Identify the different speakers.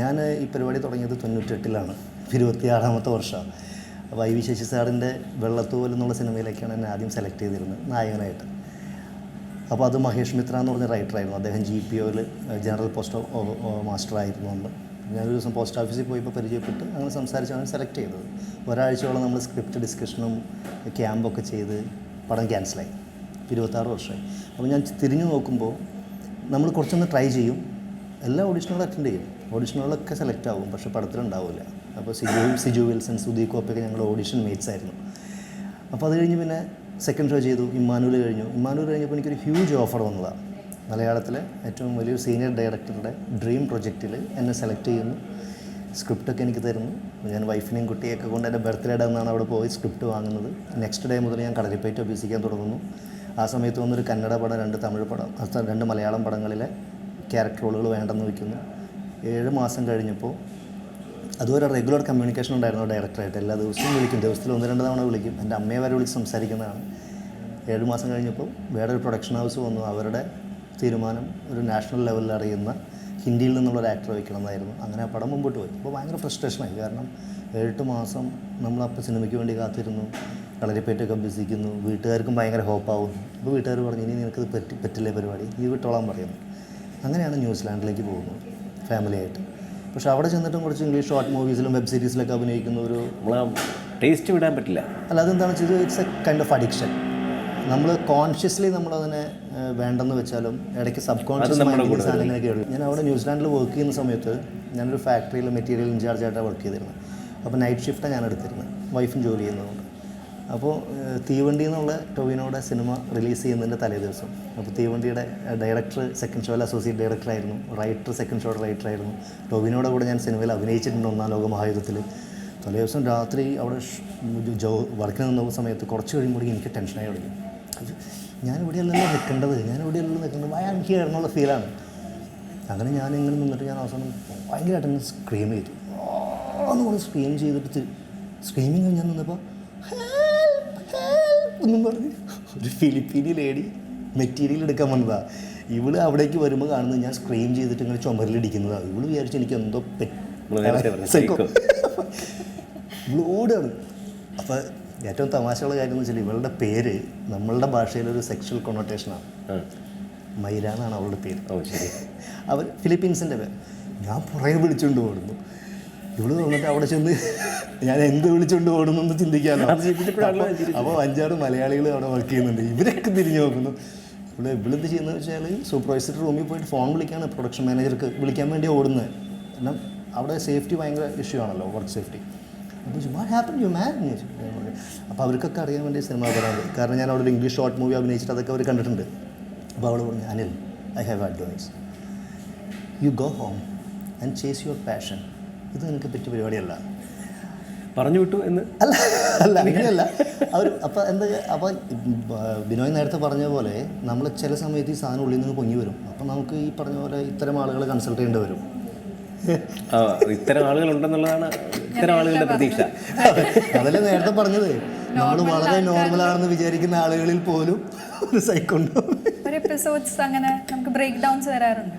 Speaker 1: ഞാൻ ഈ പരിപാടി തുടങ്ങിയത് തൊണ്ണൂറ്റെട്ടിലാണ്. ഇരുപത്തിയാറാമത്തെ വർഷമാണ് അപ്പോൾ ഐ വി ശശി സാറിന്റെ വെള്ളത്തൂവൽ എന്നുള്ള സിനിമയിലേക്കാണ് എന്നെ ആദ്യം സെലക്ട് ചെയ്തിരുന്നത് നായകനായിട്ട്. അപ്പോൾ അത് മഹേഷ് മിത്ര എന്ന് പറഞ്ഞ റൈറ്ററായിരുന്നു അദ്ദേഹം ജി പി ഒയിൽ ജനറൽ പോസ്റ്റ് മാസ്റ്റർ ആയിരുന്നു അന്ന് ഞാനൊരു ദിവസം പോസ്റ്റ് ഓഫീസിൽ പോയപ്പോൾ പരിചയപ്പെട്ട് അങ്ങനെ സംസാരിച്ചാണ് സെലക്ട് ചെയ്തത്. ഒരാഴ്ചയോളം നമ്മൾ സ്ക്രിപ്റ്റ് ഡിസ്കഷനും ക്യാമ്പൊക്കെ ചെയ്ത് പടം ക്യാൻസലായി ഇരുപത്താറ് വർഷമായി. അപ്പോൾ ഞാൻ തിരിഞ്ഞു നോക്കുമ്പോൾ നമ്മൾ കുറച്ചൊന്ന് ട്രൈ ചെയ്യും. എല്ലാ ഓഡിഷനുകളും അറ്റൻഡ് ചെയ്യും. ഓഡിഷനുകളൊക്കെ സെലക്ട് ആവും പക്ഷെ പടത്തിലുണ്ടാവില്ല അപ്പോൾ സിജു സിജു വിൽസൺ സുധീ കോപ്പയൊക്കെ ഞങ്ങൾ ഓഡിഷൻ മേറ്റ്സ് ആയിരുന്നു. അപ്പോൾ അത് കഴിഞ്ഞ് പിന്നെ സെക്കൻഡ് ഷോ ചെയ്തു ഇമ്മാനൂൽ കഴിഞ്ഞു. ഇമ്മാനൂൽ കഴിഞ്ഞപ്പോൾ എനിക്കൊരു ഹ്യൂജ് ഓഫർ വന്നതാണ് മലയാളത്തിലെ ഏറ്റവും വലിയൊരു സീനിയർ ഡയറക്ടറുടെ ഡ്രീം പ്രൊജക്റ്റിൽ എന്നെ സെലക്ട് ചെയ്യുന്നു. സ്ക്രിപ്റ്റൊക്കെ എനിക്ക് തരുന്നു. ഞാൻ വൈഫിനെയും കുട്ടിയൊക്കെ കൊണ്ട് എന്റെ ബർത്ത്ഡേ എന്നാണ് അവിടെ പോയി സ്ക്രിപ്റ്റ് വാങ്ങുന്നത്. നെക്സ്റ്റ് ഡേ മുതൽ ഞാൻ കളരിപ്പയറ്റ് അഭ്യസിക്കാൻ തുടങ്ങുന്നു. ആ സമയത്ത് വന്നൊരു കന്നഡ പടം രണ്ട് തമിഴ് പടം രണ്ട് മലയാളം പടങ്ങളിലെ ക്യാരക്ടർ റോളുകൾ വേണ്ടെന്ന് വയ്ക്കുന്നു. ഏഴ് മാസം കഴിഞ്ഞപ്പോൾ അതുവരെ റെഗുലർ കമ്മ്യൂണിക്കേഷൻ ഉണ്ടായിരുന്നു ഡയറക്ടറായിട്ട് എല്ലാ ദിവസവും വിളിക്കും. ദിവസത്തിൽ ഒന്ന് രണ്ട് തവണ വിളിക്കും. എന്റെ അമ്മയെ വരെ വിളിച്ച് സംസാരിക്കുന്നതാണ്. ഏഴ് മാസം കഴിഞ്ഞപ്പോൾ വേറെ ഒരു പ്രൊഡക്ഷൻ ഹൗസ് വന്നു. അവരുടെ തീരുമാനം ഒരു നാഷണൽ ലെവലിൽ അറിയുന്ന ഹിന്ദിയിൽ നിന്നുള്ള ഒരു ആക്ടർ വയ്ക്കണമെന്നായിരുന്നു. അങ്ങനെ ആ പടം മുമ്പോട്ട് പോയി. അപ്പോൾ ഭയങ്കര ഫ്രസ്ട്രേഷനായി കാരണം ഏഴെട്ട് മാസം നമ്മൾ നമ്മളപ്പോൾ സിനിമയ്ക്ക് വേണ്ടി കാത്തിരുന്നു. കളരിപ്പേറ്റൊക്കെ അഭ്യസിക്കുന്നു. വീട്ടുകാർക്കും ഭയങ്കര ഹോപ്പാവുന്നു അപ്പോൾ വീട്ടുകാർ പറഞ്ഞു ഇനി നിനക്കത് പറ്റി പറ്റില്ലേ പരിപാടി? നീ വിട്ടോളാൻ പറയുന്നു. അങ്ങനെയാണ് ന്യൂസിലാൻഡിലേക്ക് പോകുന്നത് ഫാമിലിയായിട്ട് പക്ഷെ അവിടെ ചെന്നിട്ടും കുറച്ച് ഇംഗ്ലീഷ് ഷോർട്ട് മൂവീസിലും വെബ് സീരീസിലൊക്കെ അഭിനയിക്കുന്ന ഒരു
Speaker 2: ടേസ്റ്റ് വിടാൻ പറ്റില്ല.
Speaker 1: അല്ല അതെന്താണെന്ന് വെച്ചാൽ it's a kind of addiction നമ്മൾ കോൺഷ്യസ്ലി നമ്മളതിനെ വേണ്ടെന്ന് വെച്ചാലും ഇടയ്ക്ക് സബ് കോൺഷ്യസ് സാധനങ്ങളൊക്കെ ഞാൻ അവിടെ ന്യൂസിലാൻഡിൽ വർക്ക് ചെയ്യുന്ന സമയത്ത് ഞാനൊരു ഫാക്ടറിയിൽ മെറ്റീരിയൽ ഇൻചാർജ് ആയിട്ടാണ് വർക്ക് ചെയ്തിരുന്നത്. അപ്പോൾ നൈറ്റ് ഷിഫ്റ്റാണ് ഞാൻ എടുത്തിരുന്നത്. വൈഫും ജോലി ചെയ്യുന്നതുകൊണ്ട്. അപ്പോൾ തീവണ്ടി എന്നുള്ള ടൊവിനോടെ സിനിമ റിലീസ് ചെയ്യുന്നതിന്റെ തലേ ദിവസം. അപ്പോൾ തീവണ്ടിയുടെ ഡയറക്ടർ സെക്കൻഡ് ഷോയിൽ അസോസിയേറ്റ് ഡയറക്ടറായിരുന്നു റൈറ്റർ സെക്കൻഡ് ഷോയുടെ റൈറ്ററായിരുന്നു ടൊവിനോടെ കൂടെ ഞാൻ സിനിമയിൽ അഭിനയിച്ചിട്ടുണ്ട് ഒന്നാം ലോക മഹായുദ്ധത്തിൽ തലേ ദിവസം രാത്രി അവിടെ ജോ വർക്കിന് നിന്ന സമയത്ത് കുറച്ച് കഴിയുമ്പോഴേക്കും എനിക്ക് ടെൻഷനായി തുടങ്ങി. ഞാൻ ഇവിടെയല്ലല്ലോ നിൽക്കേണ്ടത്. ഞാൻ ഇവിടെയല്ലല്ലോ നിൽക്കേണ്ടത് വയ എനിക്ക് എന്നുള്ള ഫീലാണ് അങ്ങനെ ഞാൻ ഇങ്ങനെ നിന്നിട്ട് ഞാൻ അവസാനം ഭയങ്കരമായിട്ട് ഒന്ന് സ്ക്രീം ചെയ്തു. പറഞ്ഞ് സ്ക്രീം ചെയ്തിട്ട് സ്ക്രീമിങ് ഞാൻ നിന്നപ്പോൾ എന്നും പറഞ്ഞ്. ഒരു ഫിലിപ്പീനി ലേഡി മെറ്റീരിയൽ എടുക്കാൻ വന്നതാ. ഇവൾ അവിടേക്ക് വരുമ്പോൾ കാണുന്നത് ഞാൻ സ്ക്രീം ചെയ്തിട്ട് ഇങ്ങനെ ചുമരിലിടിക്കുന്നതാണ് ഇവൾ വിചാരിച്ചു എനിക്ക് എന്തോ ഇവളോടാണ് അപ്പൊ ഏറ്റവും തമാശയുള്ള കാര്യം എന്ന് വെച്ചാൽ ഇവളുടെ പേര് നമ്മളുടെ ഭാഷയിൽ ഒരു സെക്ഷൽ കൊണോട്ടേഷനാണ്
Speaker 2: ആണ്.
Speaker 1: മൈര എന്നാണ് അവളുടെ പേര്. അവർ ഫിലിപ്പീൻസിന്റെ പേര് ഞാൻ പുറകെ വിളിച്ചുകൊണ്ട് ഓടുന്നു. ഇവൾ വന്നിട്ട് അവിടെ ചെന്ന് ഞാൻ എന്ത് വിളിച്ചുകൊണ്ട് ഓടുന്നു ചിന്തിക്കാമല്ലോ. അപ്പോൾ അഞ്ചാറ് മലയാളികൾ അവിടെ വർക്ക് ചെയ്യുന്നുണ്ട്. ഇവരൊക്കെ തിരിഞ്ഞു നോക്കുന്നു. ഇവിടെ ഇവളെന്ത് ചെയ്യുന്നത് വെച്ചാൽ സൂപ്പർവൈസർ റൂമിൽ പോയിട്ട് ഫോൺ വിളിക്കാണ് പ്രൊഡക്ഷൻ മാനേജർക്ക് വിളിക്കാൻ വേണ്ടി ഓടുന്നത്. കാരണം അവിടെ സേഫ്റ്റി ഭയങ്കര ഇഷ്യൂ ആണല്ലോ work safety happen you man അപ്പോൾ അവർക്കൊക്കെ അറിയാൻ വേണ്ടി സിനിമ പറയാറ് കാരണം ഞാൻ അവിടെ ഒരു ഇംഗ്ലീഷ് ഷോർട്ട് മൂവി അഭിനയിച്ചിട്ട് അതൊക്കെ അവർ കണ്ടിട്ടുണ്ട്. അപ്പോൾ അവൾ പറഞ്ഞു Anil I have advise you go home and chase your passion ഇത് നിനക്ക് പറ്റിയ പരിപാടിയല്ല.
Speaker 2: പറഞ്ഞു വിട്ടു എന്ന്?
Speaker 1: അല്ല അല്ല അങ്ങനെയല്ല. അവർ അപ്പോൾ എന്താ അപ്പോൾ ബിനോയ് നേരത്തെ പറഞ്ഞ പോലെ നമ്മൾ ചില സമയത്ത് ഈ സാധനം ഉള്ളിൽ നിന്ന് പൊങ്ങി വരും. അപ്പം നമുക്ക് ഈ പറഞ്ഞ പോലെ ഇത്തരം ആളുകളെ കൺസൾട്ട് ചെയ്യേണ്ടി വരും.
Speaker 2: ആ ഇത്തരം ആളുകൾ ഉണ്ടെന്നുള്ളതാണ് ഇത്തരം ആളുകളുടെ പ്രതീക്ഷ.
Speaker 1: അതല്ലേ നേരത്തെ പറഞ്ഞത്? നമ്മൾ വളരെ നോർമൽ ആണെന്ന് വിചാരിക്കുന്ന ആളുകളിൽ പോലും ഒരു സൈക്കുണ്ട്
Speaker 3: ഒരു എപ്പിസോഡ്സ് അങ്ങനെ നമുക്ക് ബ്രേക്ക് ഡൗൺസ് വരാറുണ്ട്.